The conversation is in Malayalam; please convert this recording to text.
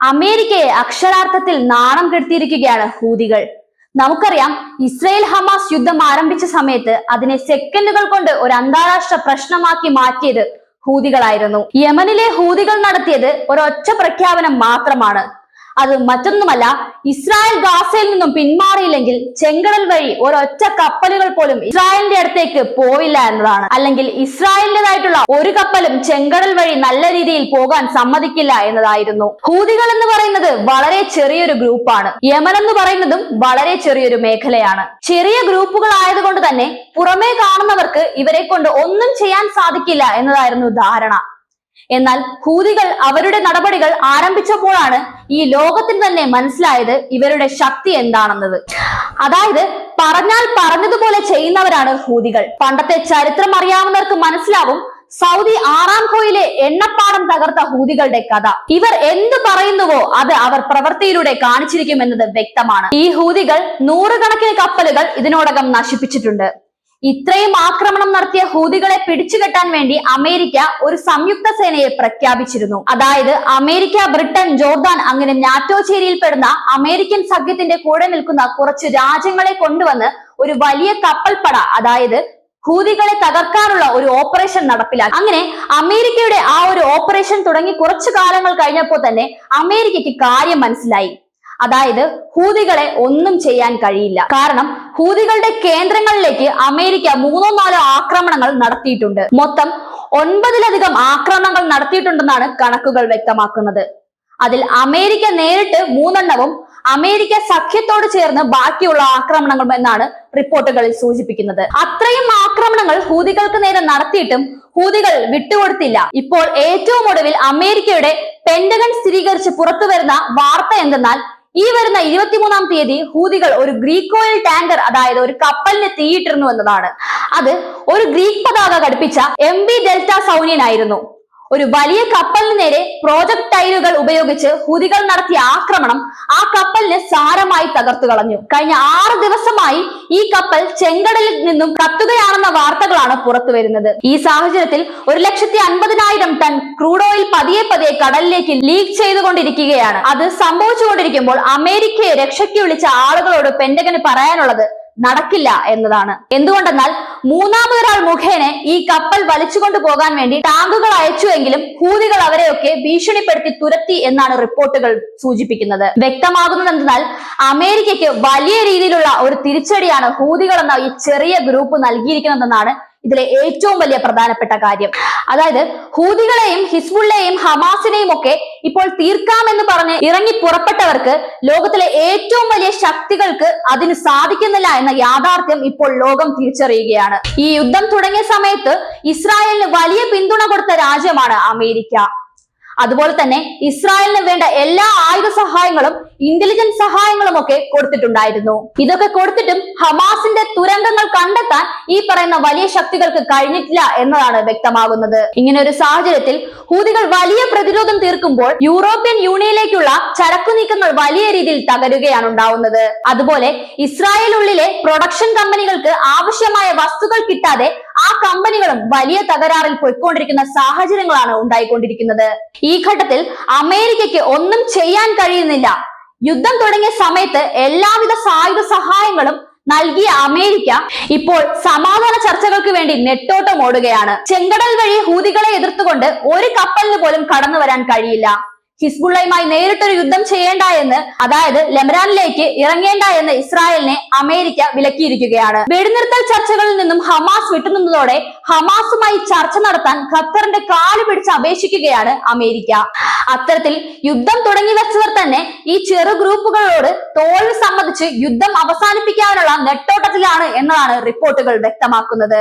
അമേരിക്കയെ അക്ഷരാർത്ഥത്തിൽ നാണം കെടുത്തിയിരിക്കുകയാണ് ഹൂതികൾ. നമുക്കറിയാം ഇസ്രയേൽ ഹമാസ് യുദ്ധം ആരംഭിച്ച സമയത്ത് അതിനെ സെക്കൻഡുകൾ കൊണ്ട് ഒരു അന്താരാഷ്ട്ര പ്രശ്നമാക്കി മാറ്റിയത് ഹൂതികളായിരുന്നു. യമനിലെ ഹൂതികൾ നടത്തിയത് ഒരൊറ്റ പ്രഖ്യാപനം മാത്രമാണ്. അത് മറ്റൊന്നുമല്ല ഇസ്രായേൽ ഗാസയിൽ നിന്നും പിന്മാറിയില്ലെങ്കിൽ ചെങ്കടൽ വഴി ഒരൊറ്റ കപ്പലുകൾ പോലും ഇസ്രായേലിന്റെ അടുത്തേക്ക് പോയില്ല എന്നതാണ്. അല്ലെങ്കിൽ ഇസ്രായേലിന്റേതായിട്ടുള്ള ഒരു കപ്പലും ചെങ്കടൽ വഴി നല്ല രീതിയിൽ പോകാൻ സമ്മതിക്കില്ല എന്നതായിരുന്നു. ഹൂതികൾ എന്ന് പറയുന്നത് വളരെ ചെറിയൊരു ഗ്രൂപ്പാണ്. യമൻ എന്ന് പറയുന്നതും വളരെ ചെറിയൊരു മേഖലയാണ്. ചെറിയ ഗ്രൂപ്പുകൾ ആയതുകൊണ്ട് തന്നെ പുറമേ കാണുന്നവർക്ക് ഇവരെ കൊണ്ട് ഒന്നും ചെയ്യാൻ സാധിക്കില്ല എന്നതായിരുന്നു ധാരണ. എന്നാൽ ഹൂതികൾ അവരുടെ നടപടികൾ ആരംഭിച്ചപ്പോഴാണ് ഈ ലോകത്തിന് തന്നെ മനസ്സിലായത് ഇവരുടെ ശക്തി എന്താണെന്നത്. അതായത് പറഞ്ഞാൽ പറഞ്ഞതുപോലെ ചെയ്യുന്നവരാണ് ഹൂതികൾ. പണ്ടത്തെ ചരിത്രം അറിയാവുന്നവർക്ക് മനസ്സിലാവും സൗദി ആറാംകോയിലെ എണ്ണപ്പാടം തകർത്ത ഹൂതികളുടെ കഥ. ഇവർ എന്ത് പറയുന്നുവോ അത് അവർ പ്രവൃത്തിയിലൂടെ കാണിച്ചിരിക്കുമെന്നത് വ്യക്തമാണ്. ഈ ഹൂതികൾ നൂറുകണക്കിന് കപ്പലുകൾ ഇതിനോടകം നശിപ്പിച്ചിട്ടുണ്ട്. ഇത്രയും ആക്രമണം നടത്തിയ ഹൂതികളെ പിടിച്ചുകെട്ടാൻ വേണ്ടി അമേരിക്ക ഒരു സംയുക്ത സേനയെ പ്രഖ്യാപിച്ചിരുന്നു. അതായത് അമേരിക്ക ബ്രിട്ടൻ ജോർദാൻ അങ്ങനെ നാറ്റോ ചേരിയിൽ പെടുന്ന അമേരിക്കൻ സഖ്യത്തിന്റെ കൂടെ നിൽക്കുന്ന കുറച്ച് രാജ്യങ്ങളെ കൊണ്ടുവന്ന് ഒരു വലിയ കപ്പൽപ്പട അതായത് ഹൂതികളെ തകർക്കാനുള്ള ഒരു ഓപ്പറേഷൻ നടപ്പിലാക്കി. അങ്ങനെ അമേരിക്കയുടെ ആ ഒരു ഓപ്പറേഷൻ തുടങ്ങി കുറച്ചു കാലങ്ങൾ കഴിഞ്ഞപ്പോൾ തന്നെ അമേരിക്കയ്ക്ക് കാര്യം മനസ്സിലായി. അതായത് ഹൂതികളെ ഒന്നും ചെയ്യാൻ കഴിയില്ല. കാരണം ഹൂതികളുടെ കേന്ദ്രങ്ങളിലേക്ക് അമേരിക്ക മൂന്നോ നാലോ ആക്രമണങ്ങൾ നടത്തിയിട്ടുണ്ട്. മൊത്തം ഒൻപതിലധികം ആക്രമണങ്ങൾ നടത്തിയിട്ടുണ്ടെന്നാണ് കണക്കുകൾ വ്യക്തമാക്കുന്നത്. അതിൽ അമേരിക്ക നേരിട്ട് മൂന്നെണ്ണവും അമേരിക്ക സഖ്യത്തോട് ചേർന്ന് ബാക്കിയുള്ള ആക്രമണങ്ങളും എന്നാണ് റിപ്പോർട്ടുകളിൽ സൂചിപ്പിക്കുന്നത്. അത്രയും ആക്രമണങ്ങൾ ഹൂതികൾക്ക് നേരെ നടത്തിയിട്ടും ഹൂതികൾ വിട്ടുകൊടുത്തില്ല. ഇപ്പോൾ ഏറ്റവും ഒടുവിൽ അമേരിക്കയുടെ പെന്റഗൺ സ്ഥിരീകരിച്ച് പുറത്തു വരുന്ന വാർത്ത എന്തെന്നാൽ ഈ വരുന്ന ഇരുപത്തിമൂന്നാം തീയതി ഹൂതികൾ ഒരു ഗ്രീക്ക് ഓയിൽ ടാങ്കർ അതായത് ഒരു കപ്പലിന് തീയിട്ടിരുന്നു എന്നതാണ്. അത് ഒരു ഗ്രീക്ക് പതാക ഘടിപ്പിച്ച എം ബി ഡെൽറ്റ സൗനിയൻ ആയിരുന്നു ഒരു വലിയ കപ്പലിന് നേരെ പ്രോജക്ടൈലുകൾ ഉപയോഗിച്ച് ഹുതികൾ നടത്തിയ ആക്രമണം ആ കപ്പലിനെ സാരമായി തകർത്തു കളഞ്ഞു. കഴിഞ്ഞ ആറ് ദിവസമായി ഈ കപ്പൽ ചെങ്കടലിൽ നിന്നും കത്തുകയാണെന്ന വാർത്തകളാണ് പുറത്തു വരുന്നത്. ഈ സാഹചര്യത്തിൽ ഒരു ലക്ഷത്തി അൻപതിനായിരം ടൺ ക്രൂഡ് ഓയിൽ പതിയെ പതിയെ കടലിലേക്ക് ലീക്ക് ചെയ്തുകൊണ്ടിരിക്കുകയാണ്. അത് സംഭവിച്ചുകൊണ്ടിരിക്കുമ്പോൾ അമേരിക്കയെ രക്ഷയ്ക്ക് വിളിച്ച ആളുകളോട് പെന്റഗന് പറയാനുള്ളത് നടക്കില്ല എന്നതാണ്. എന്തുകൊണ്ടെന്നാൽ മൂന്നാമതൊരാൾ മുഖേന ഈ കപ്പൽ വലിച്ചുകൊണ്ടു പോകാൻ വേണ്ടി ടാങ്കുകൾ അയച്ചുവെങ്കിലും ഹൂതികൾ അവരെയൊക്കെ ഭീഷണിപ്പെടുത്തി തുരത്തി എന്നാണ് റിപ്പോർട്ടുകൾ സൂചിപ്പിക്കുന്നത്. വ്യക്തമാകുന്നത് എന്തെന്നാൽ അമേരിക്കയ്ക്ക് വലിയ രീതിയിലുള്ള ഒരു തിരിച്ചടിയാണ് ഹൂതികൾ എന്ന ഈ ചെറിയ ഗ്രൂപ്പ് നൽകിയിരിക്കുന്നതെന്നാണ് ഇതിലെ ഏറ്റവും വലിയ പ്രധാനപ്പെട്ട കാര്യം. അതായത് ഹൂതികളെയും ഹിസ്ബുള്ളെയും ഹമാസിനെയും ഒക്കെ ഇപ്പോൾ തീർക്കാമെന്ന് പറഞ്ഞ് ഇറങ്ങി പുറപ്പെട്ടവർക്ക് ലോകത്തിലെ ഏറ്റവും വലിയ ശക്തികൾക്ക് അതിന് സാധിക്കുന്നില്ല എന്ന യാഥാർത്ഥ്യം ഇപ്പോൾ ലോകം തിരിച്ചറിയുകയാണ്. ഈ യുദ്ധം തുടങ്ങിയ സമയത്ത് ഇസ്രായേലിന് വലിയ പിന്തുണ കൊടുത്ത രാജ്യമാണ് അമേരിക്ക. അതുപോലെ തന്നെ ഇസ്രായേലിന് വേണ്ട എല്ലാ ആയുധ സഹായങ്ങളും ഇന്റലിജൻസ് സഹായങ്ങളും ഒക്കെ കൊടുത്തിട്ടുണ്ടായിരുന്നു. ഇതൊക്കെ കൊടുത്തിട്ടും ഹമാസിന്റെ തുരങ്കങ്ങൾ കണ്ടെത്താൻ ഈ പറയുന്ന വലിയ ശക്തികൾക്ക് കഴിഞ്ഞിട്ടില്ല എന്നതാണ് വ്യക്തമാകുന്നത്. ഇങ്ങനെ ഒരു സാഹചര്യത്തിൽ ഹൂതികൾ വലിയ പ്രതിരോധം തീർക്കുമ്പോൾ യൂറോപ്യൻ യൂണിയനിലേക്കുള്ള ചരക്കു നീക്കങ്ങൾ വലിയ രീതിയിൽ തകരുകയാണ് ഉണ്ടാവുന്നത്. അതുപോലെ ഇസ്രായേൽ ഉള്ളിലെ പ്രൊഡക്ഷൻ കമ്പനികൾക്ക് ആവശ്യമായ വസ്തുക്കൾ കിട്ടാതെ ആ കമ്പനികളും വലിയ തകരാറിൽ പോയിക്കൊണ്ടിരിക്കുന്ന സാഹചര്യങ്ങളാണ് ഉണ്ടായിക്കൊണ്ടിരിക്കുന്നത്. ഈ ഘട്ടത്തിൽ അമേരിക്കയ്ക്ക് ഒന്നും ചെയ്യാൻ കഴിയുന്നില്ല. യുദ്ധം തുടങ്ങിയ സമയത്ത് എല്ലാവിധ സായുധ സഹായങ്ങളും നൽകിയ അമേരിക്ക ഇപ്പോൾ സമാധാന ചർച്ചകൾക്ക് വേണ്ടി നെട്ടോട്ടം ഓടുകയാണ്. ചെങ്കടൽ വഴി ഹൂതികളെ എതിർത്തുകൊണ്ട് ഒരു കപ്പലിന് പോലും കടന്നു വരാൻ കഴിയില്ല. ഹിസ്ബുള്ളയുമായി നേരിട്ടൊരു യുദ്ധം ചെയ്യേണ്ട എന്ന് അതായത് ലെബനാനിലേക്ക് ഇറങ്ങേണ്ട എന്ന് ഇസ്രായേലിനെ അമേരിക്ക വിലക്കിയിരിക്കുകയാണ്. വെടിനിർത്തൽ ചർച്ചകളിൽ ഹമാസ് വിട്ടുനിന്നതോടെ ഹമാസുമായി ചർച്ച നടത്താൻ ഖത്തറിന്റെ കാൽ പിടിച്ച് അപേക്ഷിക്കുകയാണ് അമേരിക്ക. അത്തരത്തിൽ യുദ്ധം തുടങ്ങി വെച്ചവർ തന്നെ ഈ ചെറു ഗ്രൂപ്പുകളോട് തോൽവി സംബന്ധിച്ച് യുദ്ധം അവസാനിപ്പിക്കാനുള്ള നെട്ടോട്ടത്തിലാണ് എന്നാണ് റിപ്പോർട്ടുകൾ വ്യക്തമാക്കുന്നത്.